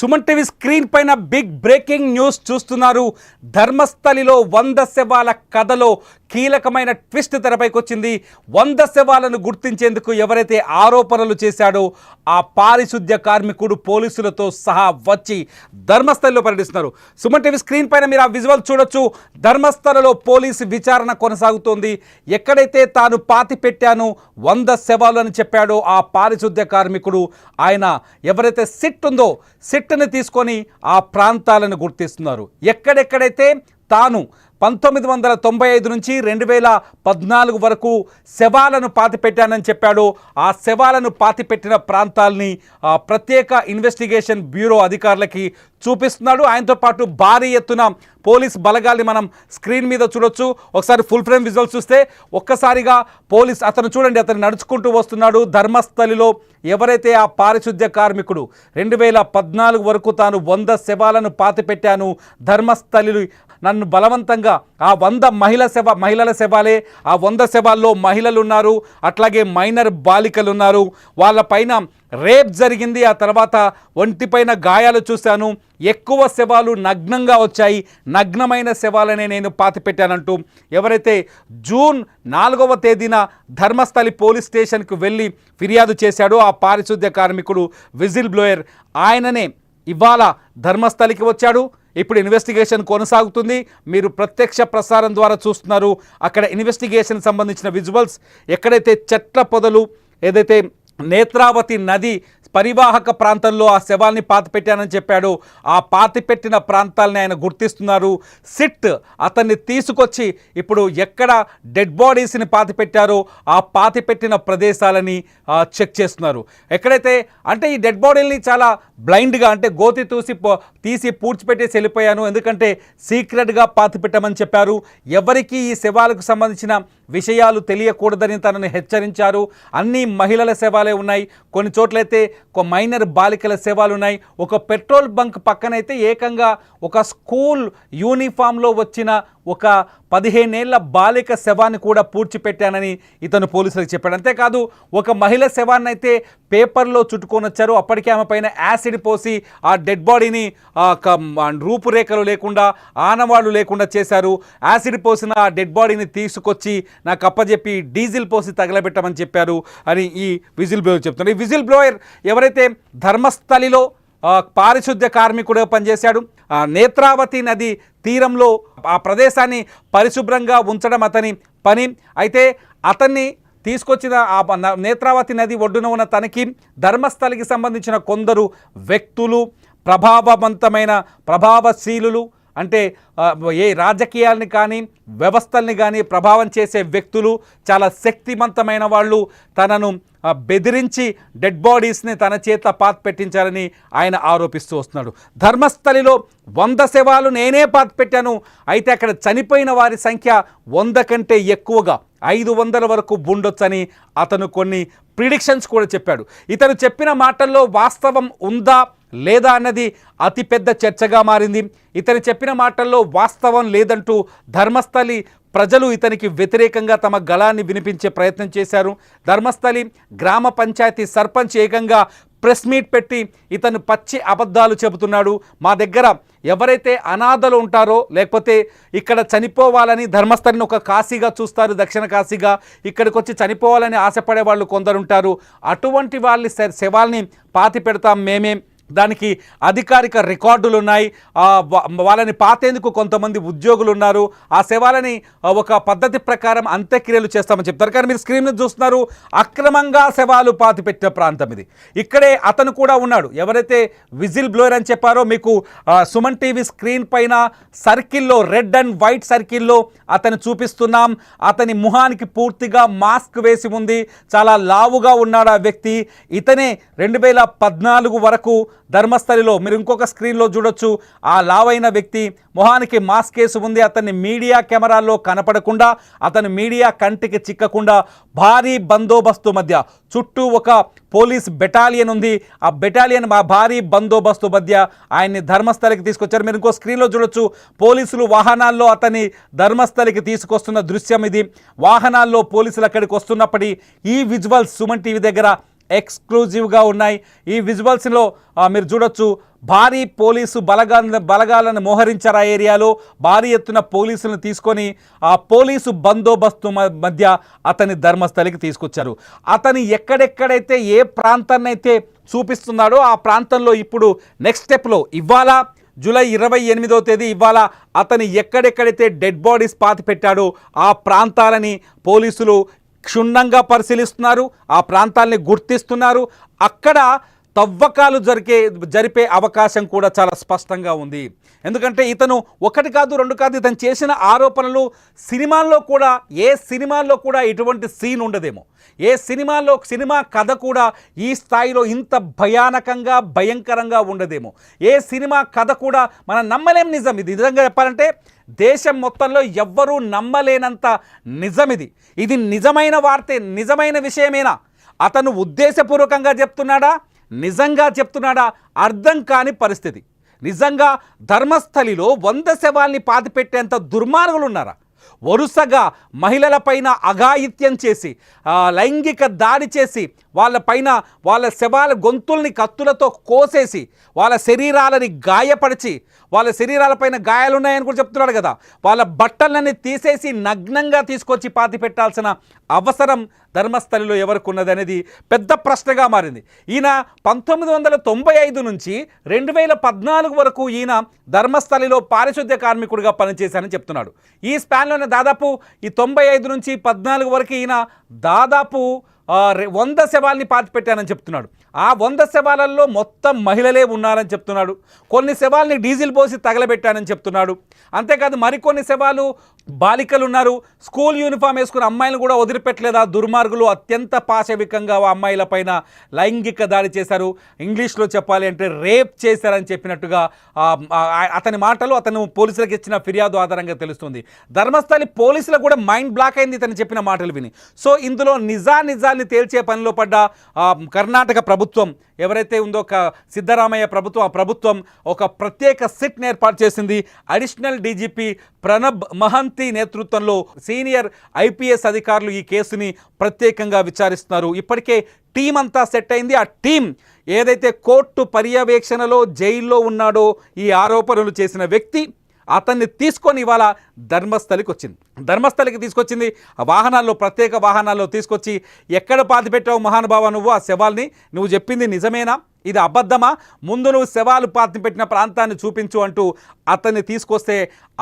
Suman TV screen పైన big breaking news చూస్తున్నారు. ధర్మస్థలిలో వంద శవాల కథలో కీలకమైన ట్విస్ట్ తెరపైకి వచ్చింది వంద శవాలను గుర్తించేందుకు ఎవరైతే ఆరోపణలు చేశాడో ఆ పారిశుద్ధ్య కార్మికుడు పోలీసులతో సహా వచ్చి ధర్మస్థలిలో పర్యటిస్తున్నారు. సుమన్ టీవీ స్క్రీన్ పైన మీరు ఆ విజువల్ చూడొచ్చు. ధర్మస్థలలో పోలీసు విచారణ కొనసాగుతోంది. ఎక్కడైతే తాను పాతి పెట్టాను వంద శవాలు అని చెప్పాడో ఆ పారిశుద్ధ్య కార్మికుడు ఆయన ఎవరైతే సిట్ ఉందో సిట్ సిట్ని తీసుకొని ఆ ప్రాంతాలను గుర్తిస్తున్నారు. ఎక్కడెక్కడైతే తాను పంతొమ్మిది వందల తొంభై ఐదు నుంచి రెండు వేల పద్నాలుగు వరకు శవాలను పాతిపెట్టానని చెప్పాడు. ఆ శవాలను పాతిపెట్టిన ప్రాంతాల్ని ప్రత్యేక ఇన్వెస్టిగేషన్ బ్యూరో అధికారులకి చూపిస్తున్నాడు. ఆయనతో పాటు భారీ ఎత్తున పోలీస్ బలగాల్ని మనం స్క్రీన్ మీద చూడొచ్చు. ఒకసారి ఫుల్ ఫ్రేమ్ విజువల్స్ చూస్తే ఒక్కసారిగా పోలీస్ అతను చూడండి అతను నడుచుకుంటూ వస్తున్నాడు. ధర్మస్థలిలో ఎవరైతే ఆ పారిశుద్ధ్య కార్మికుడు రెండు వేల పద్నాలుగు వరకు తాను వంద శవాలను పాతిపెట్టాను ధర్మస్థలి నన్ను బలవంతంగా ఆ వంద మహిళ శవ మహిళల శవాలే ఆ వంద శవాల్లో మహిళలు ఉన్నారు అట్లాగే మైనర్ బాలికలు ఉన్నారు వాళ్ళపైన రేప్ జరిగింది ఆ తర్వాత ఒంటిపైన గాయాలు చూశాను. ఎక్కువ శవాలు నగ్నంగా వచ్చాయి. నగ్నమైన శవాలనే నేను పాతిపెట్టానంటూ ఎవరైతే జూన్ నాలుగవ తేదీన ధర్మస్థలి పోలీస్ స్టేషన్కు వెళ్ళి ఫిర్యాదు చేశాడో ఆ పారిశుద్ధ్య కార్మికుడు విజిల్ బ్లోయర్ ఆయననే ఇవాళ ధర్మస్థలికి వచ్చాడు. ఇప్పుడు ఇన్వెస్టిగేషన్ కొనసాగుతుంది. మీరు ప్రత్యక్ష ప్రసారం ద్వారా చూస్తున్నారు. అక్కడ ఇన్వెస్టిగేషన్ సంబంధించిన విజువల్స్ ఎక్కడైతే చెట్ల పొదలు ఏదైతే నేత్రావతి నది పరివాహక ప్రాంతంలో ఆ శవాల్ని పాతిపెట్టానని చెప్పాడు. ఆ పాతిపెట్టిన ప్రాంతాలని ఆయన గుర్తిస్తున్నారు. సిట్ అతన్ని తీసుకొచ్చి ఇప్పుడు ఎక్కడ డెడ్ బాడీస్ని పాతిపెట్టారో ఆ పాతిపెట్టిన ప్రదేశాలని చెక్ చేస్తున్నారు. ఎక్కడైతే అంటే ఈ డెడ్ బాడీలని చాలా బ్లైండ్గా అంటే గోతి తూసి తీసి పూడ్చిపెట్టేసి వెళ్ళిపోయాను. ఎందుకంటే సీక్రెట్గా పాతిపెట్టమని చెప్పారు. ఎవరికి ఈ శవాలకు సంబంధించిన విషయాలు తెలియకూడదని తనని హెచ్చరించారు. అన్ని మహిళల శవాలే ఉన్నాయి. కొన్ని చోట్లయితే ఒక మైనర్ బాలికల శవాలు ఉన్నాయి. ఒక పెట్రోల్ బంక్ పక్కనైతే ఏకంగా ఒక స్కూల్ యూనిఫామ్లో వచ్చిన ఒక పదిహేనేళ్ళ బాలిక శవాన్ని కూడా పూడ్చిపెట్టానని ఇతను పోలీసులకు చెప్పాడు. అంతేకాదు ఒక మహిళ శవాన్ని అయితే పేపర్లో చుట్టుకొని వచ్చారు. అప్పటికే ఆమె పైన యాసిడ్ పోసి ఆ డెడ్ బాడీని రూపురేఖలు లేకుండా ఆనవాళ్ళు లేకుండా చేశారు. యాసిడ్ పోసిన ఆ డెడ్ బాడీని తీసుకొచ్చి నాకు అప్పచెప్పి డీజిల్ పోసి తగలబెట్టమని చెప్పారు అని ఈ విజిల్ బ్లోయర్ చెప్తున్నారు. ఈ విజిల్ బ్లోయర్ ఎవరైతే ధర్మస్థలిలో పారిశుద్ధ్య కార్మికుడుగా పనిచేశాడు ఆ, నేత్రావతి నది తీరంలో ఆ ప్రదేశాన్ని పరిశుభ్రంగా ఉంచడం అతని పని. అయితే అతన్ని తీసుకొచ్చిన ఆ న- నేత్రావతి నది ఒడ్డున ఉన్న తనకి ధర్మస్థలికి సంబంధించిన కొందరు వ్యక్తులు ప్రభావవంతమైన ప్రభావశీలులు అంటే ఏ రాజకీయాల్ని కానీ వ్యవస్థల్ని కానీ ప్రభావం చేసే వ్యక్తులు చాలా శక్తివంతమైన వాళ్ళు. తనను బెదిరించి డెడ్ బాడీస్ని తన చేత పాత్ పెట్టించాలని ఆయన ఆరోపిస్తూ వస్తున్నాడు. ధర్మస్థలిలో వంద శవాలు నేనే పాత్ పెట్టాను. అయితే అక్కడ చనిపోయిన వారి సంఖ్య వంద కంటే ఎక్కువగా ఐదు వందల వరకు ఉండొచ్చని అతను కొన్ని ప్రిడిక్షన్స్ కూడా చెప్పాడు. ఇతను చెప్పిన మాటల్లో వాస్తవం ఉందా లేదా అన్నది అతిపెద్ద చర్చగా మారింది. ఇతను చెప్పిన మాటల్లో వాస్తవం లేదంటూ ధర్మస్థలి ప్రజలు ఇతనికి వ్యతిరేకంగా తమ గళాన్ని వినిపించే ప్రయత్నం చేశారు. ధర్మస్థలి గ్రామ పంచాయతీ సర్పంచ్ ఏకంగా ప్రెస్ మీట్ పెట్టి ఇతను పచ్చి అబద్ధాలు చెబుతున్నాడు. మా దగ్గర ఎవరైతే అనాథలు ఉంటారో లేకపోతే ఇక్కడ చనిపోవాలని ధర్మస్థలిని ఒక కాశీగా చూస్తారు దక్షిణ కాశీగా ఇక్కడికి వచ్చి చనిపోవాలని ఆశపడే వాళ్ళు కొందరుంటారు. అటువంటి వాళ్ళ శ- శవాల్ని పాతి పెడతాం మేమే. దానికి అధికారిక రికార్డులు ఉన్నాయి. వాళ్ళని పాతేందుకు కొంతమంది ఉద్యోగులు ఉన్నారు. ఆ శవాలని ఒక పద్ధతి ప్రకారం అంత్యక్రియలు చేస్తామని చెప్తారు. కానీ మీరు స్క్రీన్ చూస్తున్నారు అక్రమంగా శవాలు పాతి పెట్టిన ప్రాంతం ఇది. ఇక్కడే అతను కూడా ఉన్నాడు. ఎవరైతే విజిల్ బ్లోయర్ అని చెప్పారో మీకు సుమన్ టీవీ స్క్రీన్ పైన సర్కిల్లో రెడ్ అండ్ వైట్ సర్కిల్లో అతను చూపిస్తున్నాం. అతని ముఖానికి పూర్తిగా మాస్క్ వేసి ఉంది. చాలా లావుగా ఉన్నాడు ఆ వ్యక్తి. ఇతనే రెండు వేల పద్నాలుగు వరకు ధర్మస్థలిలో. మీరు ఇంకొక స్క్రీన్లో చూడొచ్చు. ఆ లావైన వ్యక్తి మొహానికి మాస్క్ కేసు ఉంది. అతన్ని మీడియా కెమెరాల్లో కనపడకుండా అతను మీడియా కంటికి చిక్కకుండా భారీ బందోబస్తు మధ్య చుట్టూ ఒక పోలీస్ బెటాలియన్ ఉంది. ఆ బెటాలియన్ మా భారీ బందోబస్తు మధ్య ఆయన్ని ధర్మస్థలికి తీసుకొచ్చారు. మీరు ఇంకో స్క్రీన్లో చూడొచ్చు. పోలీసులు వాహనాల్లో అతన్ని ధర్మస్థలికి తీసుకొస్తున్న దృశ్యం ఇది. వాహనాల్లో పోలీసులు అక్కడికి వస్తున్నప్పటి ఈ విజువల్స్ సుమన్ టీవీ దగ్గర ఎక్స్క్లూజివ్గా ఉన్నాయి. ఈ విజువల్స్లో మీరు చూడొచ్చు భారీ పోలీసు బలగా బలగాలను మోహరించారు ఆ ఏరియాలో. భారీ ఎత్తున పోలీసులను తీసుకొని ఆ పోలీసు బందోబస్తు మ- మధ్య అతని ధర్మస్థలికి తీసుకొచ్చారు. అతని ఎక్కడెక్కడైతే ఏ ప్రాంతాన్ని అయితే చూపిస్తున్నాడో ఆ ప్రాంతంలో ఇప్పుడు నెక్స్ట్ స్టెప్లో ఇవాళ జూలై ఇరవై ఎనిమిదో తేదీ ఇవాళ అతని ఎక్కడెక్కడైతే డెడ్ బాడీస్ పాతి పెట్టాడో ఆ ప్రాంతాలని పోలీసులు క్షుణ్ణంగా పరిశీలిస్తున్నారు ఆ ప్రాంతాల్ని గుర్తిస్తున్నారు. అక్కడ తవ్వకాలు జరిగే జరిపే అవకాశం కూడా చాలా స్పష్టంగా ఉంది. ఎందుకంటే ఇతను ఒకటి కాదు రెండు కాదు ఇతను చేసిన ఆరోపణలు సినిమాల్లో కూడా ఏ సినిమాల్లో కూడా ఇటువంటి సీన్ ఉండదేమో. ఏ సినిమాలో సినిమా కథ కూడా ఈ స్థాయిలో ఇంత భయానకంగా భయంకరంగా ఉండదేమో. ఏ సినిమా కథ కూడా మనం నమ్మలేం నిజం ఇది. నిజంగా చెప్పాలంటే దేశం మొత్తంలో ఎవ్వరూ నమ్మలేనంత నిజం ఇది. ఇది నిజమైన వార్తే నిజమైన విషయమేనా? అతను ఉద్దేశపూర్వకంగా చెప్తున్నాడా? నిజంగా చెప్తున్నాడా? అర్థం కాని పరిస్థితి. నిజంగా ధర్మస్థలిలో వంద శవాల్ని పాతిపెట్టేంత దుర్మార్గులు ఉన్నారా వరుసగా మహిళలపైన అఘాయిత్యం చేసి లైంగిక దాడి చేసి వాళ్ళపైన వాళ్ళ శవాల గొంతుల్ని కత్తులతో కోసేసి వాళ్ళ శరీరాలని గాయపరిచి వాళ్ళ శరీరాలపైన గాయాలున్నాయని కూడా చెప్తున్నాడు కదా. వాళ్ళ బట్టలన్నీ తీసేసి నగ్నంగా తీసుకొచ్చి పాతి పెట్టాల్సిన అవసరం ధర్మస్థలిలో ఎవరికి ఉన్నది అనేది పెద్ద ప్రశ్నగా మారింది. ఈయన పంతొమ్మిది వందల తొంభై ఐదు నుంచి రెండు వేల పద్నాలుగు వరకు ఈయన ధర్మస్థలిలో పారిశుద్ధ్య కార్మికుడిగా పనిచేశానని చెప్తున్నాడు. ఈ స్పాన్లోనే దాదాపు ఈ తొంభై ఐదు నుంచి పద్నాలుగు వరకు ఈయన దాదాపు వంద శవాల్ని పాతిపెట్టానని చెప్తున్నాడు. ఆ వంద శవాలలో మొత్తం మహిళలే ఉన్నారని చెప్తున్నాడు. కొన్ని శవాల్ని డీజిల్ పోసి తగలబెట్టానని చెప్తున్నాడు. అంతేకాదు మరికొన్ని శవాలు బాలికలు ఉన్నారు. స్కూల్ యూనిఫామ్ వేసుకున్న అమ్మాయిలు కూడా వదిలిపెట్టలేదు. ఆ దుర్మార్గులు అత్యంత పాశవికంగా ఆ అమ్మాయిల పైన లైంగిక దాడి చేశారు. ఇంగ్లీష్లో చెప్పాలి అంటే రేప్ చేశారని చెప్పినట్టుగా అతని మాటలు అతను పోలీసులకు ఇచ్చిన ఫిర్యాదు ఆధారంగా తెలుస్తుంది. ధర్మస్థలి పోలీసులకు కూడా మైండ్ బ్లాక్ అయింది ఇతను చెప్పిన మాటలు విని. సో ఇందులో నిజా నిజాన్ని తేల్చే పనిలో పడ్డ కర్ణాటక ప్రభుత్వం ప్రభుత్వం ఎవరైతే ఉందో ఒక సిద్ధరామయ్య ప్రభుత్వం ఆ ప్రభుత్వం ఒక ప్రత్యేక సిట్ని ఏర్పాటు చేసింది. అడిషనల్ డీజీపీ ప్రణబ్ మహంతి నేతృత్వంలో సీనియర్ ఐపీఎస్ అధికారులు ఈ కేసుని ప్రత్యేకంగా విచారిస్తున్నారు. ఇప్పటికే టీం అంతా సెట్ అయింది. ఆ టీం ఏదైతే కోర్టు పర్యవేక్షణలో జైల్లో ఉన్నాడో ఈ ఆరోపణలు చేసిన వ్యక్తి అతన్ని తీసుకొని ఇవాళ ధర్మస్థలికి వచ్చింది. ధర్మస్థలికి తీసుకొచ్చింది. వాహనాల్లో ప్రత్యేక వాహనాల్లో తీసుకొచ్చి ఎక్కడ పాతి పెట్టావు మహానుభావ నువ్వు? ఆ శవాల్ని నువ్వు చెప్పింది నిజమేనా? ఇది అబద్ధమా? ముందు నువ్వు శవాలు పాతి పెట్టిన ప్రాంతాన్ని చూపించు అంటూ అతన్ని తీసుకొస్తే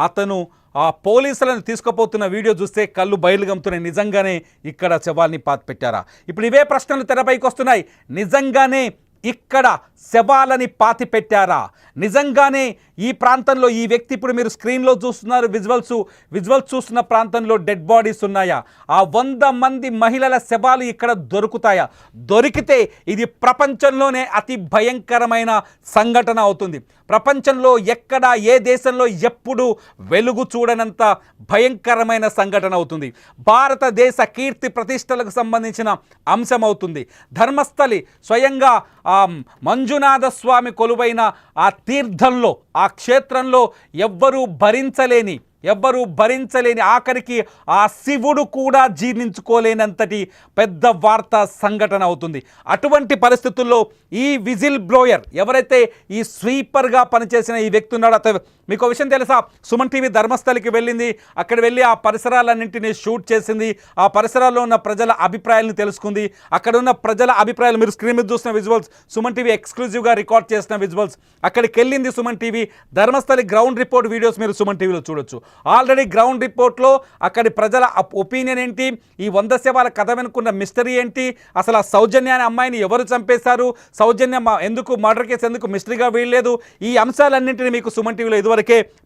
అతను ఆ పోలీసులను తీసుకుపోతున్న వీడియో చూస్తే కళ్ళు బయలుగమ్ముతున్నాయి నిజంగానే ఇక్కడ శవాల్ని పాతి పెట్టారా? ఇప్పుడు ఇవే ప్రశ్నలు తెరపైకి వస్తున్నాయి. నిజంగానే ఇక్కడ శవాలని పాతి పెట్టారా? నిజంగానే ఈ ప్రాంతంలో ఈ వ్యక్తి ఇప్పుడు మీరు స్క్రీన్లో చూస్తున్నారు విజువల్స్ విజువల్స్ చూస్తున్న ప్రాంతంలో డెడ్ బాడీస్ ఉన్నాయా? ఆ వంద మంది మహిళల శవాలు ఇక్కడ దొరుకుతాయా? దొరికితే ఇది ప్రపంచంలోనే అతి భయంకరమైన సంఘటన అవుతుంది. ప్రపంచంలో ఎక్కడ ఏ దేశంలో ఎప్పుడు వెలుగు చూడనంత భయంకరమైన సంఘటన అవుతుంది. భారతదేశ కీర్తి ప్రతిష్టలకు సంబంధించిన అంశం అవుతుంది. ధర్మస్థలి స్వయంగా మంజునాథ స్వామి కొలువైన ఆ తీర్థంలో ఆ క్షేత్రంలో ఎవ్వరూ భరించలేని ఎవ్వరూ భరించలేని ఆఖరికి ఆ శివుడు కూడా జీర్ణించుకోలేనంతటి పెద్ద వార్త సంఘటన అవుతుంది. అటువంటి పరిస్థితుల్లో ఈ విజిల్ బ్లోయర్ ఎవరైతే ఈ స్వీపర్గా పనిచేసిన ఈ వ్యక్తి ఉన్నాడో అతను మీకు ఒక విషయం తెలుసా? సుమన్ టీవీ ధర్మస్థలికి వెళ్ళింది. అక్కడ వెళ్ళి ఆ పరిసరాలన్నింటినీ షూట్ చేసింది. ఆ పరిసరాల్లో ఉన్న ప్రజల అభిప్రాయాలను తెలుసుకుంది. అక్కడ ఉన్న ప్రజల అభిప్రాయాలు మీరు స్క్రీన్ మీద చూసిన విజువల్స్. సుమన్ టీవీ ఎక్స్క్లూజివ్గా రికార్డ్ చేసిన విజువల్స్. అక్కడికి వెళ్ళింది Suman TV. Dharmasthali ground report videos మీరు సుమన్ టీవీలో చూడొచ్చు. ఆల్రెడీ గ్రౌండ్ రిపోర్ట్లో అక్కడి ప్రజల ఒపీనియన్ ఏంటి? ఈ వంద శవాల కథ వెనుకున్న మిస్టరీ ఏంటి? అసలు ఆ సౌజన్య అనే అమ్మాయిని ఎవరు చంపేశారు? సౌజన్య మా- ఎందుకు మర్డర్ కేసు ఎందుకు మిస్టరీగా వీయలేదు ఈ అంశాలన్నింటినీ మీకు సుమన్ టీవీలో ఇదివరకు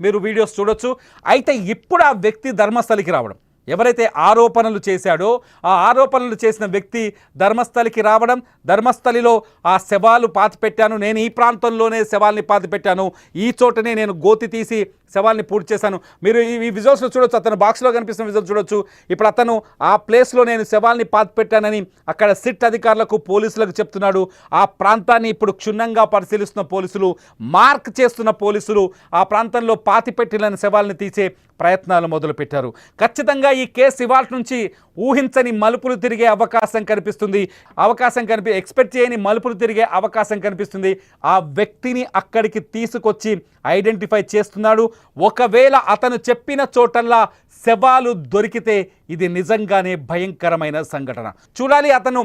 మీరు వీడియోస్ చూడొచ్చు. అయితే ఇప్పుడు ఆ వ్యక్తి ధర్మస్థలికి రావడం. ఎవరైతే ఆరోపణలు చేశాడో ఆ ఆరోపణలు చేసిన వ్యక్తి ధర్మస్థలికి రావడం ధర్మస్థలిలో ఆ శవాలు పాతిపెట్టాను నేను ఈ ప్రాంతంలోనే శవాల్ని పాతిపెట్టాను ఈ చోటనే నేను గోతి తీసి శవాల్ని పూర్తి చేశాను. మీరు ఈ విజువల్స్లో చూడొచ్చు అతను బాక్స్లో కనిపిస్తున్న విజువల్ చూడొచ్చు. ఇప్పుడు అతను ఆ ప్లేస్లో నేను శవాల్ని పాతిపెట్టానని అక్కడ సిట్ అధికారులకు పోలీసులకు చెప్తున్నాడు. ఆ ప్రాంతాన్ని ఇప్పుడు క్షుణ్ణంగా పరిశీలిస్తున్న పోలీసులు మార్క్ చేస్తున్న పోలీసులు ఆ ప్రాంతంలో పాతిపెట్టిన శవాల్ని తీసే ప్రయత్నాలు మొదలుపెట్టారు. ఖచ్చితంగా ఈ కేసు ఇవాళ నుంచి ఊహించని మలుపులు తిరిగే అవకాశం కనిపిస్తుంది. అవకాశం కనిపి ఎక్స్పెక్ట్ చేయని మలుపులు తిరిగే అవకాశం కనిపిస్తుంది. ఆ వ్యక్తిని అక్కడికి తీసుకొచ్చి ఐడెంటిఫై చేస్తున్నాడు. ఒకవేళ అతను చెప్పిన చోటల్లా శవాలు దొరికితే ఇది నిజంగానే భయంకరమైన సంఘటన. చూడాలి అతను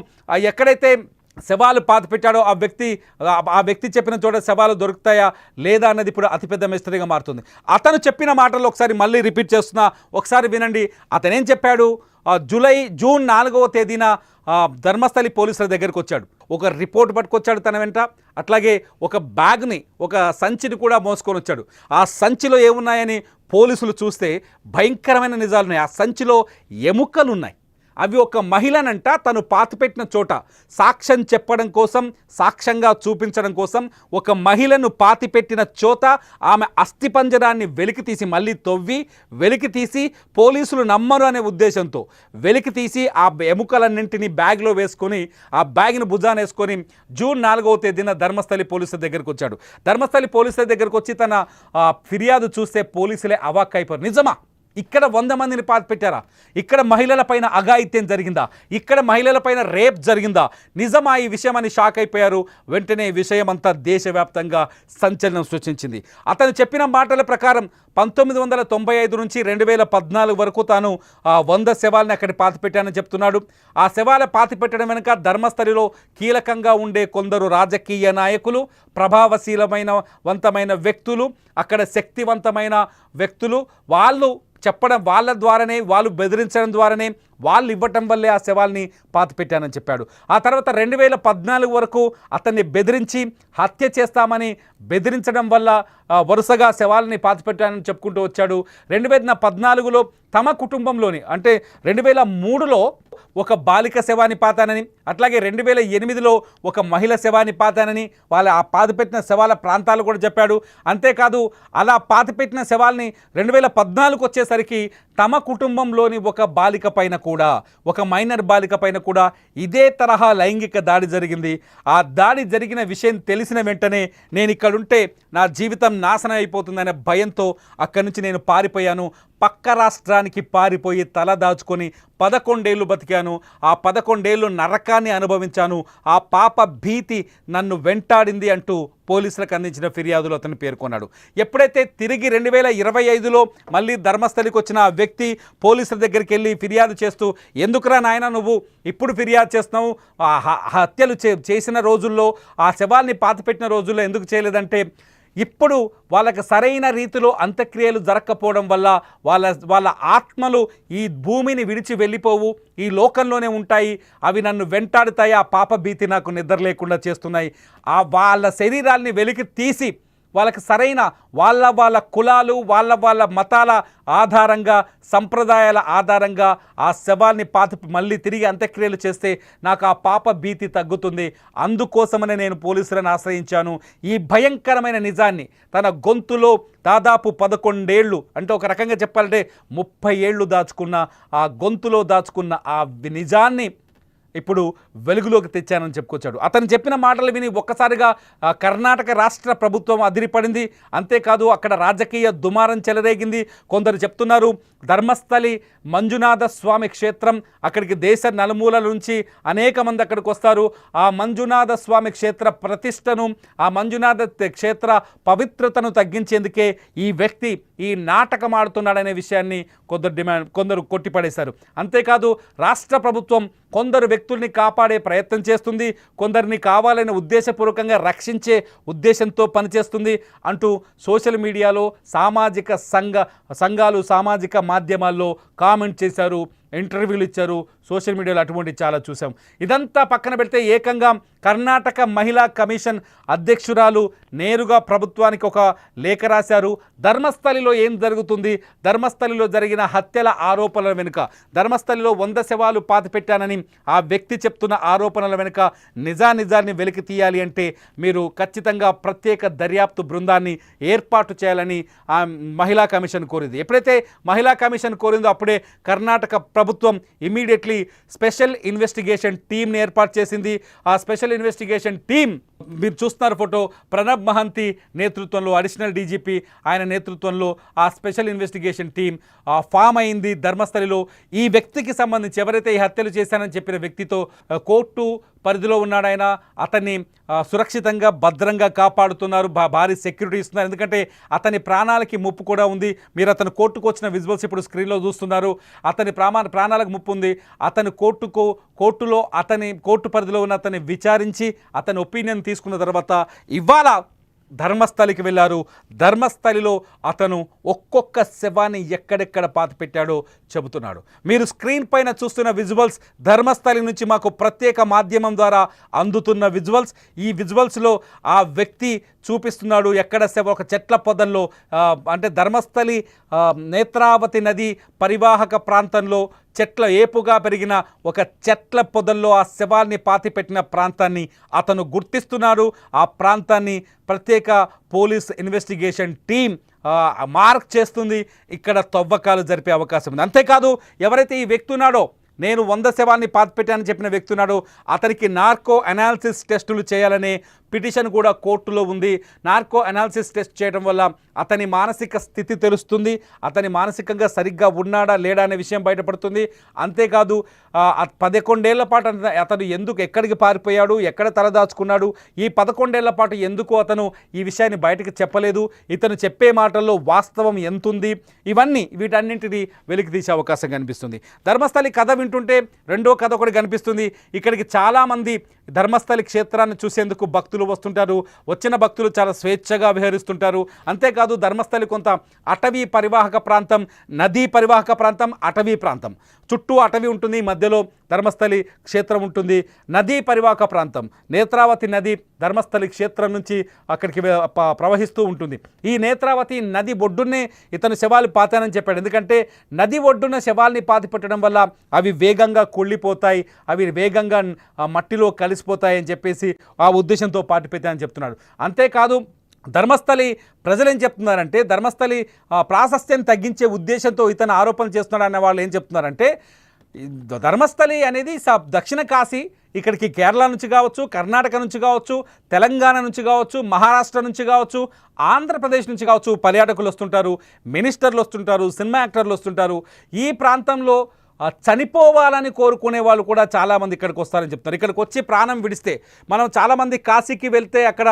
ఎక్కడైతే శవాలు పాత పెట్టాడో ఆ వ్యక్తి ఆ- వ్యక్తి చెప్పిన చోట శవాలు దొరుకుతాయా లేదా అన్నది ఇప్పుడు అతిపెద్ద మిస్టరీగా మారుతుంది. అతను చెప్పిన మాటలు ఒకసారి మళ్ళీ రిపీట్ చేస్తున్నా. ఒకసారి వినండి. అతనేం చెప్పాడు? జూలై జూన్ నాలుగవ తేదీన ధర్మస్థలి పోలీసుల దగ్గరికి వచ్చాడు. ఒక రిపోర్ట్ పట్టుకొచ్చాడు తన వెంట. అట్లాగే ఒక బ్యాగ్ని ఒక సంచిని కూడా మోసుకొని వచ్చాడు. ఆ సంచిలో ఏమున్నాయని పోలీసులు చూస్తే భయంకరమైన నిజాలున్నాయి. ఆ సంచిలో ఎముకలు ఉన్నాయి అవి ఒక మహిళనంట తను పాతిపెట్టిన చోట. సాక్ష్యం చెప్పడం కోసం సాక్ష్యంగా చూపించడం కోసం ఒక మహిళను పాతిపెట్టిన చోట ఆమె అస్థిపంజరాన్ని వెలికి తీసి మళ్ళీ తవ్వి వెలికి తీసి పోలీసులు నమ్మరు అనే ఉద్దేశంతో వెలికి తీసి ఆ ఎముకలన్నింటినీ బ్యాగ్లో వేసుకొని ఆ బ్యాగ్ని భుజాన వేసుకొని జూన్ నాలుగవ తేదీన ధర్మస్థలి పోలీసుల దగ్గరికి వచ్చాడు. ధర్మస్థలి పోలీసుల దగ్గరకు వచ్చి తన ఫిర్యాదు చూస్తే పోలీసులే అవాక్ అయిపోయారు నిజమా? ఇక్కడ వంద మందిని పాతి పెట్టారా? ఇక్కడ మహిళలపైన అఘాయిత్యం జరిగిందా? ఇక్కడ మహిళలపైన రేప్ జరిగిందా? నిజమా ఈ విషయం అని షాక్ అయిపోయారు. వెంటనే విషయమంతా విషయం అంతా దేశవ్యాప్తంగా సంచలనం సృష్టించింది. అతను చెప్పిన మాటల ప్రకారం పంతొమ్మిది వందల తొంభై ఐదు నుంచి రెండు వేల పద్నాలుగు వరకు తాను ఆ వంద శవాలని అక్కడ పాతిపెట్టానని చెప్తున్నాడు. ఆ శవాల పాతిపెట్టడం వెనుక ధర్మస్థలిలో కీలకంగా ఉండే కొందరు రాజకీయ నాయకులు ప్రభావశీలమైన వంతమైన వ్యక్తులు అక్కడ శక్తివంతమైన వ్యక్తులు వాళ్ళు చెప్పడం వాళ్ళ ద్వారానే వాళ్ళు బెదిరించడం ద్వారానే వాళ్ళు ఇవ్వటం వల్లే ఆ శవాల్ని పాతి పెట్టానని చెప్పాడు. ఆ తర్వాత రెండు వేల పద్నాలుగు వరకు అతన్ని బెదిరించి హత్య చేస్తామని బెదిరించడం వల్ల వరుసగా శవాలని పాతిపెట్టానని చెప్పుకుంటూ వచ్చాడు. రెండు వేల పద్నాలుగులో తమ కుటుంబంలోని అంటే రెండు వేల మూడులో ఒక బాలిక శవాన్ని పాతానని అట్లాగే రెండు వేల ఎనిమిదిలో ఒక మహిళ శవాన్ని పాతానని వాళ్ళ ఆ పాతిపెట్టిన శవాల ప్రాంతాలు కూడా చెప్పాడు. అంతేకాదు అలా పాతిపెట్టిన శవాల్ని రెండు వేల పద్నాలుగు వచ్చేసరికి తమ కుటుంబంలోని ఒక బాలిక పైన కూడా ఒక మైనర్ బాలిక పైన కూడా ఇదే తరహా లైంగిక దాడి జరిగింది. ఆ దాడి జరిగిన విషయం తెలిసిన వెంటనే నేను ఇక్కడుంటే నా జీవితం నాశనం అయిపోతుందనే భయంతో అక్కడి నుంచి నేను పారిపోయాను. పక్క రాష్ట్రానికి పారిపోయి తల దాచుకొని పదకొండేళ్ళు బతికాను. ఆ పదకొండేళ్ళు నరకాన్ని అనుభవించాను. ఆ పాప భీతి నన్ను వెంటాడింది అంటూ పోలీసులకు అందించిన ఫిర్యాదులో అతను పేర్కొన్నాడు. ఎప్పుడైతే తిరిగి రెండు వేల ఇరవై ఐదులో మళ్ళీ ధర్మస్థలికి వచ్చిన ఆ వ్యక్తి పోలీసుల దగ్గరికి వెళ్ళి ఫిర్యాదు చేస్తూ ఎందుకురా నాయన నువ్వు ఇప్పుడు ఫిర్యాదు చేస్తున్నావు? ఆ హ- హత్యలు చే చేసిన రోజుల్లో ఆ శవాల్ని పాతపెట్టిన రోజుల్లో ఎందుకు చేయలేదంటే ఇప్పుడు వాళ్ళకి సరైన రీతిలో అంత్యక్రియలు జరగకపోవడం వల్ల వాళ్ళ వాళ్ళ ఆత్మలు ఈ భూమిని విడిచి వెళ్ళిపోవు ఈ లోకంలోనే ఉంటాయి. అవి నన్ను వెంటాడుతాయి ఆ పాప భీతి నాకు నిద్ర లేకుండా చేస్తున్నాయి. ఆ వాళ్ళ శరీరాల్ని వెలికి తీసి వాళ్ళకి సరైన వాళ్ళ వాళ్ళ కులాలు వాళ్ళ వాళ్ళ మతాల ఆధారంగా సంప్రదాయాల ఆధారంగా ఆ శవాల్ని పాతి మళ్ళీ తిరిగి అంత్యక్రియలు చేస్తే నాకు ఆ పాప భీతి తగ్గుతుంది. అందుకోసమనే నేను పోలీసులను ఆశ్రయించాను. ఈ భయంకరమైన నిజాన్ని తన గొంతులో దాదాపు పదకొండేళ్ళు అంటే ఒక రకంగా చెప్పాలంటే ముప్పై ఏళ్ళు దాచుకున్న ఆ గొంతులో దాచుకున్న ఆ నిజాన్ని ఇప్పుడు వెలుగులోకి తెచ్చానని చెప్పుకొచ్చాడు. అతను చెప్పిన మాటలు విని ఒక్కసారిగా కర్ణాటక రాష్ట్ర ప్రభుత్వం అదిరిపడింది. అంతేకాదు అక్కడ రాజకీయ దుమారం చెలరేగింది. కొందరు చెప్తున్నారు ధర్మస్థలి మంజునాథ స్వామి క్షేత్రం. అక్కడికి దేశ నలుమూలల నుంచి అనేక మంది అక్కడికి వస్తారు. ఆ మంజునాథ స్వామి క్షేత్ర ప్రతిష్టను ఆ మంజునాథ క్షేత్ర పవిత్రతను తగ్గించేందుకే ఈ వ్యక్తి ఈ నాటకం ఆడుతున్నాడనే విషయాన్ని కొందరు డిమాండ్ కొందరు కొట్టిపడేశారు. అంతేకాదు రాష్ట్ర ప్రభుత్వం కొందరు వ్యక్తుల్ని కాపాడే ప్రయత్నం చేస్తుంది. కొందరిని కావాలని ఉద్దేశపూర్వకంగా రక్షించే ఉద్దేశంతో పనిచేస్తుంది. అంటూ సోషల్ మీడియాలో సామాజిక సంఘ సంఘాలు సామాజిక మాధ్యమాల్లో కామెంట్ చేశారు. ఇంటర్వ్యూలు ఇచ్చారు సోషల్ మీడియాలో అటువంటి చాలా చూసాం. ఇదంతా పక్కన పెడితే ఏకంగా కర్ణాటక మహిళా కమిషన్ అధ్యక్షురాలు నేరుగా ప్రభుత్వానికి ఒక లేఖ రాశారు. ధర్మస్థలిలో ఏం జరుగుతుంది? ధర్మస్థలిలో జరిగిన హత్యల ఆరోపణల వెనుక ధర్మస్థలిలో వంద శవాలు పాతిపెట్టానని ఆ వ్యక్తి చెప్తున్న ఆరోపణల వెనుక నిజానిజాన్ని వెలికి తీయాలి అంటే మీరు ఖచ్చితంగా ప్రత్యేక దర్యాప్తు బృందాన్ని ఏర్పాటు చేయాలని ఆ మహిళా కమిషన్ కోరింది. ఎప్పుడైతే మహిళా కమిషన్ కోరిందో అప్పుడే కర్ణాటక ప్రభుత్వం ఇమీడియట్లీ స్పెషల్ ఇన్వెస్టిగేషన్ టీంని ఏర్పాటు చేసింది. ఆ స్పెషల్ ఇన్వెస్టిగేషన్ టీం మీరు చూస్తున్నారు ఫోటో. ప్రణబ్ మహంతి నేతృత్వంలో అడిషనల్ డీజీపీ ఆయన నేతృత్వంలో ఆ స్పెషల్ ఇన్వెస్టిగేషన్ టీం ఫామ్ అయింది ధర్మస్థలిలో. ఈ వ్యక్తికి సంబంధించి ఎవరైతే ఈ హత్యలు చేశానని చెప్పిన వ్యక్తితో కోర్టు పరిధిలో ఉన్నాడాయన అతన్ని సురక్షితంగా భద్రంగా కాపాడుతున్నారు. భారీ సెక్యూరిటీ ఇస్తున్నారు. ఎందుకంటే అతని ప్రాణాలకి ముప్పు కూడా ఉంది. మీరు అతను కోర్టుకు వచ్చిన విజువల్స్ ఇప్పుడు స్క్రీన్లో చూస్తున్నారు. అతని ప్రామా ప్రాణాలకు ముప్పు ఉంది. అతని కోర్టుకు కోర్టులో అతని కోర్టు పరిధిలో ఉన్న అతన్ని విచారించి అతని ఒపీనియన్ తీసుకున్న తర్వాత ఇవాళ ధర్మస్థలికి వెళ్ళారు. ధర్మస్థలిలో అతను ఒక్కొక్క శవాన్ని ఎక్కడెక్కడ పాత పెట్టాడో చెబుతున్నాడు. మీరు స్క్రీన్ పైన చూస్తున్న విజువల్స్ ధర్మస్థలి నుంచి మాకు ప్రత్యేక మాధ్యమం ద్వారా అందుతున్న విజువల్స్. ఈ విజువల్స్లో ఆ వ్యక్తి చూపిస్తున్నాడు ఎక్కడ శవ ఒక చెట్ల పొదల్లో అంటే ధర్మస్థలి నేత్రావతి నది పరివాహక ప్రాంతంలో చెట్ల ఏపుగా పెరిగిన ఒక చెట్ల పొదల్లో ఆ శవాల్ని పాతిపెట్టిన ప్రాంతాన్ని అతను గుర్తిస్తున్నాడు ఆ ప్రాంతాన్ని ప్రత్యేక పోలీస్ ఇన్వెస్టిగేషన్ టీం మార్క్ చేస్తుంది. ఇక్కడ తవ్వకాలు జరిపే అవకాశం ఉంది. అంతేకాదు ఎవరైతే ఈ వ్యక్తి ఉన్నాడో నేను వంద శవాన్ని పాతిపెట్టానని చెప్పిన వ్యక్తి ఉన్నాడో అతనికి నార్కో అనాలిసిస్ టెస్టులు చేయాలనే పిటిషన్ కూడా కోర్టులో ఉంది. నార్కో అనాలిసిస్ టెస్ట్ చేయడం వల్ల అతని మానసిక స్థితి తెలుస్తుంది. అతని మానసికంగా సరిగ్గా ఉన్నాడా లేడా అనే విషయం బయటపడుతుంది. అంతేకాదు పదకొండేళ్ళ పాటు అతను ఎందుకు ఎక్కడికి పారిపోయాడు ఎక్కడ తలదాచుకున్నాడు ఈ పదకొండేళ్ళ పాటు ఎందుకు అతను ఈ విషయాన్ని బయటకు చెప్పలేదు ఇతను చెప్పే మాటల్లో వాస్తవం ఎంతుంది ఇవన్నీ వీటన్నింటినీ వెలికి తీసే అవకాశం కనిపిస్తుంది. ధర్మస్థలి కథ వింటుంటే రెండో కథ ఒకటి కనిపిస్తుంది. ఇక్కడికి చాలామంది ధర్మస్థలి క్షేత్రాన్ని చూసేందుకు భక్తులు వస్తుంటారు. వచ్చిన భక్తులు చాలా స్వేచ్ఛగా విహరిస్తుంటారు. అంతేకాదు ధర్మస్థలి కొంత అటవీ పరివాహక ప్రాంతం నదీ పరివాహక ప్రాంతం అటవీ ప్రాంతం. చుట్టూ అటవీ ఉంటుంది మధ్యలో ధర్మస్థలి క్షేత్రం ఉంటుంది. నదీ పరివాహక ప్రాంతం. నేత్రావతి నది ధర్మస్థలి క్షేత్రం నుంచి అక్కడికి ప్రవహిస్తూ ఉంటుంది. ఈ నేత్రావతి నది ఒడ్డునే ఇతను శవాలు పాతానని చెప్పాడు. ఎందుకంటే నది ఒడ్డున శవాల్ని పాతి పెట్టడం వల్ల అవి వేగంగా కుళ్ళిపోతాయి అవి వేగంగా మట్టిలో కలిసిపోతాయి అని చెప్పేసి ఆ ఉద్దేశంతో పాటు పెట్టానని చెప్తున్నాడు. అంతేకాదు ధర్మస్థలి ప్రజలు ఏం చెప్తున్నారంటే ధర్మస్థలి ఆ, ప్రాశస్త్యం తగ్గించే ఉద్దేశంతో ఇతను ఆరోపణలు చేస్తున్నాడు అనే వాళ్ళు ఏం చెప్తున్నారంటే ధర్మస్థలి అనేది దక్షిణ కాశీ ఇక్కడికి కేరళ నుంచి కావచ్చు కర్ణాటక నుంచి కావచ్చు తెలంగాణ నుంచి కావచ్చు మహారాష్ట్ర నుంచి కావచ్చు ఆంధ్రప్రదేశ్ నుంచి కావచ్చు పర్యాటకులు వస్తుంటారు మినిస్టర్లు వస్తుంటారు సినిమా యాక్టర్లు వస్తుంటారు. ఈ ప్రాంతంలో చనిపోవాలని కోరుకునే వాళ్ళు కూడా చాలామంది ఇక్కడికి వస్తారని చెప్తారు ఇక్కడికి వచ్చి ప్రాణం విడిస్తే మనం చాలామంది కాశీకి వెళ్తే అక్కడ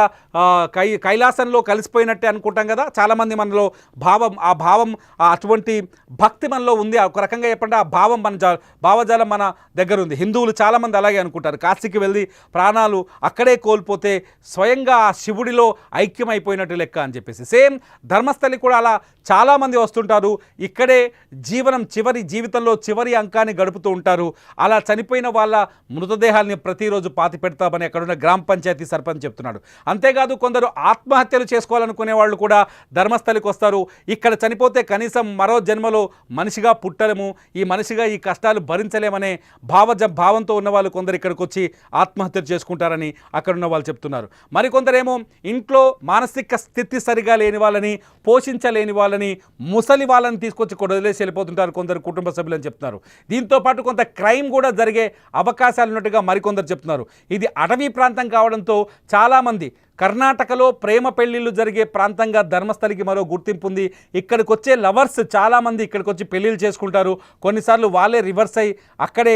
కై కైలాసంలో కలిసిపోయినట్టే అనుకుంటాం కదా. చాలామంది మనలో భావం ఆ భావం ఆ అటువంటి భక్తి మనలో ఉంది. ఒక రకంగా చెప్పండి ఆ భావం మన భావజాలం మన దగ్గర ఉంది. హిందువులు చాలామంది అలాగే అనుకుంటారు. కాశీకి వెళ్ళి ప్రాణాలు అక్కడే కోల్పోతే స్వయంగా ఆ శివుడిలో ఐక్యమైపోయినట్టు లెక్క అని చెప్పేసి. సేమ్ ధర్మస్థలి కూడా అలా చాలామంది వస్తుంటారు. ఇక్కడే జీవనం చివరి జీవితంలో చివరి అంకాన్ని గడుపుతూ ఉంటారు. అలా చనిపోయిన వాళ్ళ మృతదేహాల్ని ప్రతిరోజు పాతి పెడతామని అక్కడున్న గ్రామ పంచాయతీ సర్పంచ్ చెప్తున్నాడు. అంతేకాదు కొందరు ఆత్మహత్యలు చేసుకోవాలనుకునే వాళ్ళు కూడా ధర్మస్థలికి వస్తారు. ఇక్కడ చనిపోతే కనీసం మరో జన్మలో మనిషిగా పుట్టలేము. ఈ మనిషిగా ఈ కష్టాలు భరించలేమనే భావజ భావంతో ఉన్న వాళ్ళు కొందరు ఇక్కడికి వచ్చి ఆత్మహత్యలు చేసుకుంటారని అక్కడున్న వాళ్ళు చెప్తున్నారు. మరికొందరేమో ఇంట్లో మానసిక స్థితి సరిగా లేని వాళ్ళని పోషించలేని వాళ్ళని ముసలి వాళ్ళని తీసుకొచ్చి ఇక్కడ వదిలేసి వెళ్ళిపోతుంటారు కొందరు కుటుంబ సభ్యులు అని చెప్తున్నారు. దీంతో పాటు కొంత క్రైమ్ కూడా జరిగే అవకాశాలు ఉన్నట్టుగా మరికొందరు చెప్తున్నారు. ఇది అటవీ ప్రాంతం కావడంతో చాలామంది కర్ణాటకలో ప్రేమ పెళ్ళిళ్ళు జరిగే ప్రాంతంగా ధర్మస్థలికి మరో గుర్తింపు ఉంది. ఇక్కడికి వచ్చే లవర్స్ చాలామంది ఇక్కడికి వచ్చి పెళ్ళిళ్ళు చేసుకుంటారు. కొన్నిసార్లు వాళ్ళే రివర్స్ అయ్యి అక్కడే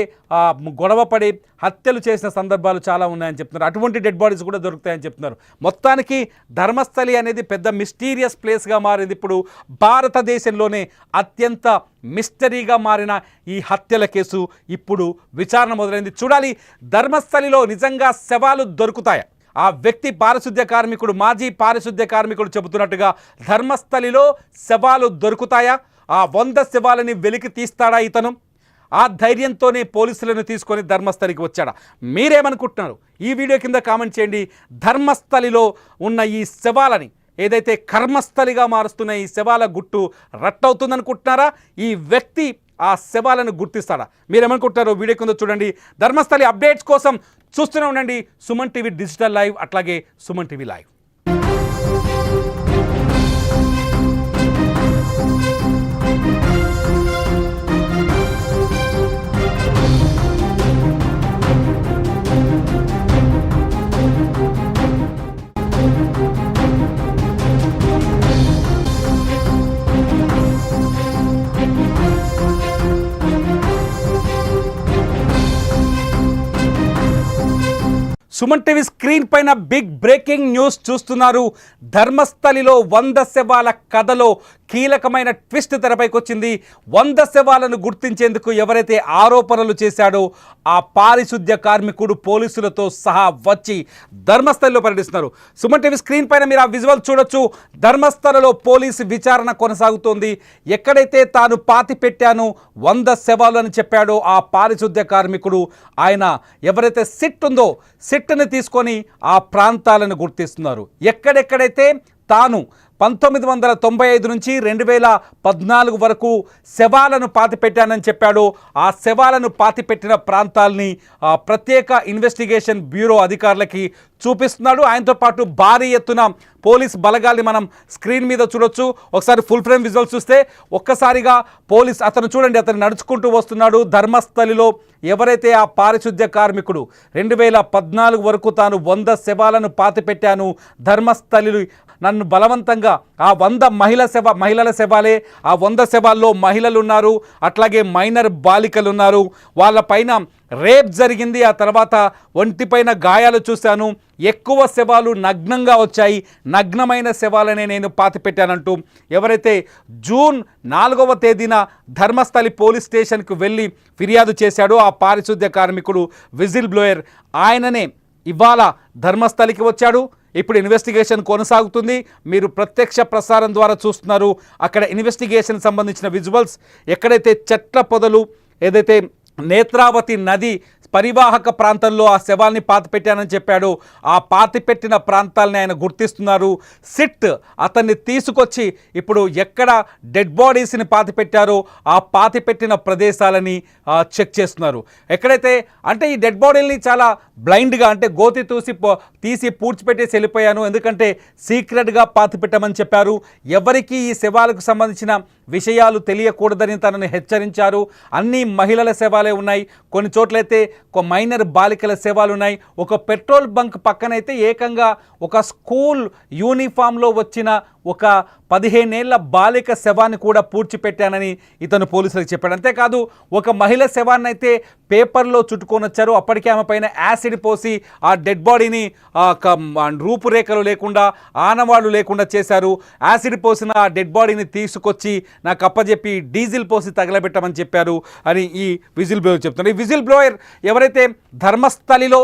గొడవపడి గొడవ పడి హత్యలు చేసిన సందర్భాలు చాలా ఉన్నాయని చెప్తున్నారు. అటువంటి డెడ్ బాడీస్ కూడా దొరుకుతాయని చెప్తున్నారు. మొత్తానికి ధర్మస్థలి అనేది పెద్ద మిస్టీరియస్ ప్లేస్గా మారింది. ఇప్పుడు భారతదేశంలోనే అత్యంత మిస్టరీగా మారిన ఈ హత్యల కేసు ఇప్పుడు విచారణ మొదలైంది. చూడాలి ధర్మస్థలిలో నిజంగా శవాలు దొరుకుతాయా? ఆ వ్యక్తి పారిశుద్ధ్య కార్మికుడు మాజీ పారిశుద్ధ్య కార్మికుడు చెబుతున్నట్టుగా ధర్మస్థలిలో శవాలు దొరుకుతాయా? ఆ వంద శవాలని వెలికి తీస్తాడా ఇతను? ఆ ధైర్యంతోనే పోలీసులను తీసుకొని ధర్మస్థలికి వచ్చాడా? మీరేమనుకుంటున్నారు? ఈ వీడియో కింద కామెంట్ చేయండి. ధర్మస్థలిలో ఉన్న ఈ శవాలని ఏదైతే కర్మస్థలిగా మారుస్తున్న ఈ శవాల గుట్టు రట్టవుతుందనుకుంటున్నారా? ఈ వ్యక్తి ఆ శవాలను గుర్తిస్తాడా? మీరేమనుకుంటున్నారో వీడియో కింద చూడండి. ధర్మస్థలి అప్డేట్స్ కోసం చూస్తూనే ఉండండి సుమన్ టీవీ డిజిటల్ లైవ్ అట్లాగే Suman TV live. Suman TV screen పైన బిగ్ బ్రేకింగ్ న్యూస్ చూస్తున్నారు. ధర్మస్థలిలో వంద శవాల కథలో కీలకమైన ట్విస్ట్ తెరపైకి వచ్చింది వంద శవాలను గుర్తించేందుకు ఎవరైతే ఆరోపణలు చేశాడో ఆ పారిశుద్ధ్య కార్మికుడు పోలీసులతో సహా వచ్చి ధర్మస్థలిలో పర్యటిస్తున్నారు. సుమన్ టీవీ స్క్రీన్ పైన మీరు ఆ విజువల్ చూడొచ్చు. ధర్మస్థలలో పోలీసు విచారణ కొనసాగుతోంది. ఎక్కడైతే తాను పాతి పెట్టాను వంద శవాలు అని చెప్పాడో ఆ పారిశుద్ధ్య కార్మికుడు ఆయన ఎవరైతే సిట్ ఉందో సిట్ సిట్ని తీసుకొని ఆ ప్రాంతాలను గుర్తిస్తున్నారు. ఎక్కడెక్కడైతే తాను పంతొమ్మిది వందల తొంభై ఐదు నుంచి రెండు వేల పద్నాలుగు వరకు శవాలను పాతిపెట్టానని చెప్పాడు. ఆ శవాలను పాతిపెట్టిన ప్రాంతాల్ని ప్రత్యేక ఇన్వెస్టిగేషన్ బ్యూరో అధికారులకి చూపిస్తున్నాడు. ఆయనతో పాటు భారీ ఎత్తున పోలీస్ బలగాల్ని మనం స్క్రీన్ మీద చూడొచ్చు. ఒకసారి ఫుల్ ఫ్రేమ్ విజువల్స్ చూస్తే ఒక్కసారిగా పోలీస్ అతను చూడండి అతను నడుచుకుంటూ వస్తున్నాడు. ధర్మస్థలిలో ఎవరైతే ఆ పారిశుద్ధ్య కార్మికుడు రెండు వేల పద్నాలుగు వరకు తాను వంద శవాలను పాతిపెట్టాను ధర్మస్థలి నన్ను బలవంతంగా ఆ వంద మహిళ శవ మహిళల శవాలే ఆ వంద శవాల్లో మహిళలు ఉన్నారు అట్లాగే మైనర్ బాలికలు ఉన్నారు వాళ్ళపైన రేప్ జరిగింది ఆ తర్వాత ఒంటిపైన గాయాలు చూశాను. ఎక్కువ శవాలు నగ్నంగా వచ్చాయి. నగ్నమైన శవాలనే నేను పాతిపెట్టానంటూ ఎవరైతే జూన్ నాలుగవ తేదీన ధర్మస్థలి పోలీస్ స్టేషన్కు వెళ్ళి ఫిర్యాదు చేశాడో ఆ పారిశుద్ధ్య కార్మికుడు విజిల్ బ్లోయర్ ఆయననే ఇవాళ ధర్మస్థలికి వచ్చాడు. ఇప్పుడు ఇన్వెస్టిగేషన్ కొనసాగుతుంది. మీరు ప్రత్యక్ష ప్రసారం ద్వారా చూస్తున్నారు. అక్కడ ఇన్వెస్టిగేషన్ సంబంధించిన విజువల్స్ ఎక్కడైతే చెట్ల పొదలు ఏదైతే నేత్రావతి నది పరివాహక ప్రాంతంలో ఆ శవాల్ని పాతిపెట్టానని చెప్పాడు. ఆ పాతిపెట్టిన ప్రాంతాలని ఆయన గుర్తిస్తున్నారు. సిట్ అతన్ని తీసుకొచ్చి ఇప్పుడు ఎక్కడ డెడ్ బాడీస్ని పాతిపెట్టారో ఆ పాతిపెట్టిన ప్రదేశాలని చెక్ చేస్తున్నారు. ఎక్కడైతే అంటే ఈ డెడ్ బాడీలని చాలా బ్లైండ్గా అంటే గోతి తూసి తీసి పూడ్చిపెట్టేసి వెళ్ళిపోయాను. ఎందుకంటే సీక్రెట్గా పాతిపెట్టమని చెప్పారు. ఎవరికి ఈ శవాలకు సంబంధించిన విషయాలు తెలియకూడదని తనని హెచ్చరించారు. అన్ని మహిళల శవాలే ఉన్నాయి. కొన్ని చోట్లయితే ఒక మైనర్ బాలికల శవాలు ఉన్నాయి ఒక పెట్రోల్ బంక్ పక్కనైతే ఏకంగా ఒక స్కూల్ యూనిఫామ్లో వచ్చిన ఒక పదిహేనేళ్ళ బాలిక శవాన్ని కూడా పూడ్చిపెట్టానని ఇతను పోలీసులకు చెప్పాడు. అంతేకాదు ఒక మహిళ శవాన్ని అయితే పేపర్లో చుట్టుకొని వచ్చారు అప్పటికే ఆమె పైన యాసిడ్ పోసి ఆ డెడ్ బాడీని రూపురేఖలు లేకుండా ఆనవాళ్ళు లేకుండా చేశారు. యాసిడ్ పోసిన ఆ డెడ్ బాడీని తీసుకొచ్చి నాకు అప్పచెప్పి డీజిల్ పోసి తగలబెట్టమని చెప్పారు అని ఈ విజిల్ బ్లోయర్ చెప్తున్నారు ఈ విజిల్ బ్లోయర్ ఎవరైతే ధర్మస్థలిలో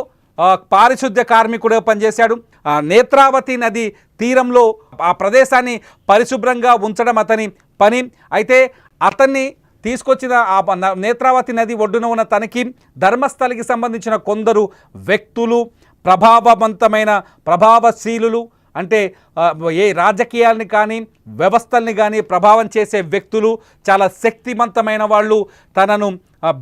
పారిశుద్ధ్య కార్మికుడు పనిచేశాడు. నేత్రావతి నది తీరంలో ఆ ప్రదేశాన్ని పరిశుభ్రంగా ఉంచడం అతని పని. అయితే అతన్ని తీసుకొచ్చిన ఆ న- నేత్రావతి నది ఒడ్డున ఉన్న తనకి ధర్మస్థలికి సంబంధించిన కొందరు వ్యక్తులు ప్రభావవంతమైన ప్రభావశీలులు అంటే ఏ రాజకీయాల్ని కానీ వ్యవస్థల్ని కానీ ప్రభావం చేసే వ్యక్తులు చాలా శక్తివంతమైన వాళ్ళు. తనను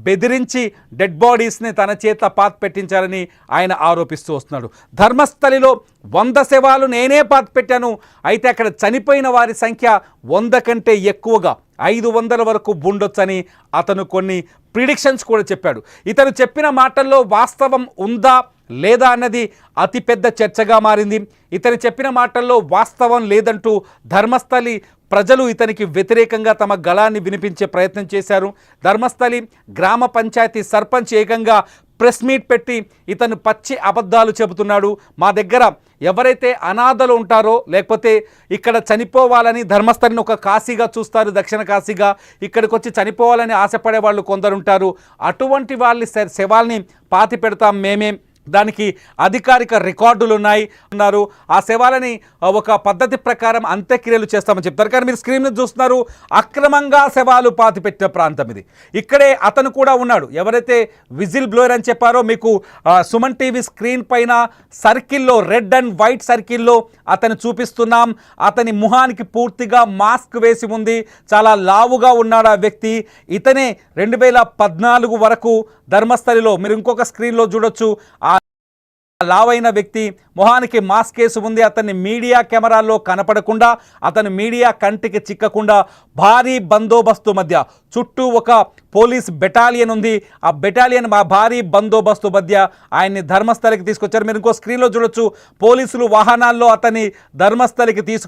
బెదిరించి డెడ్ బాడీస్ని తన చేత పాత్ పెట్టించాలని ఆయన ఆరోపిస్తూ వస్తున్నాడు. ధర్మస్థలిలో వంద శవాలు నేనే పాత్ పెట్టాను. అయితే అక్కడ చనిపోయిన వారి సంఖ్య వంద కంటే ఎక్కువగా ఐదు వందల వరకు ఉండొచ్చని అతను కొన్ని ప్రిడిక్షన్స్ కూడా చెప్పాడు. ఇతను చెప్పిన మాటల్లో వాస్తవం ఉందా? లేదా అన్నది అతిపెద్ద చర్చగా మారింది. ఇతను చెప్పిన మాటల్లో వాస్తవం లేదంటూ ధర్మస్థలి ప్రజలు ఇతనికి వ్యతిరేకంగా తమ గళాన్ని వినిపించే ప్రయత్నం చేశారు. ధర్మస్థలి గ్రామ పంచాయతీ సర్పంచ్ ఏకంగా ప్రెస్ మీట్ పెట్టి ఇతను పచ్చి అబద్ధాలు చెబుతున్నాడు. మా దగ్గర ఎవరైతే అనాథలు ఉంటారో లేకపోతే ఇక్కడ చనిపోవాలని ధర్మస్థలిని ఒక కాశీగా చూస్తారు దక్షిణ కాశీగా ఇక్కడికి వచ్చి చనిపోవాలని ఆశపడే వాళ్ళు కొందరు ఉంటారు. అటువంటి వాళ్ళ శ- శవాల్ని పాతి పెడతాం మేమే. దానికి అధికారిక రికార్డులు ఉన్నాయి ఉన్నారు ఆ శవాలని ఒక పద్ధతి ప్రకారం అంత్యక్రియలు చేస్తామని చెప్తారు. కానీ మీరు స్క్రీన్ మీద చూస్తున్నారు అక్రమంగా శవాలు పాతిపెట్టిన ప్రాంతం ఇది. ఇక్కడే అతను కూడా ఉన్నాడు. ఎవరైతే విజిల్ బ్లోయర్ అని చెప్పారో మీకు సుమన్ టీవీ స్క్రీన్ పైన సర్కిల్లో రెడ్ అండ్ వైట్ సర్కిల్లో అతను చూపిస్తున్నాం. అతని ముఖానికి పూర్తిగా మాస్క్ వేసి ఉంది. చాలా లావుగా ఉన్నాడు ఆ వ్యక్తి. ఇతనే రెండు వేల పద్నాలుగు వరకు ధర్మస్థలిలో మీరు ఇంకొక స్క్రీన్లో చూడొచ్చు. ఆ లావైన వ్యక్తి మొహానికి మాస్క్ కేసు ఉంది. అతన్ని మీడియా కెమెరాల్లో కనపడకుండా అతను మీడియా కంటికి చిక్కకుండా భారీ బందోబస్తు మధ్య చుట్టూ ఒక పోలీస్ బెటాలియన్ ఉంది. ఆ బెటాలియన్ మా భారీ బందోబస్తు మధ్య ఆయన్ని ధర్మస్థలికి తీసుకొచ్చారు. మీరు ఇంకో స్క్రీన్లో చూడొచ్చు. పోలీసులు వాహనాల్లో అతన్ని ధర్మస్థలికి తీసుకు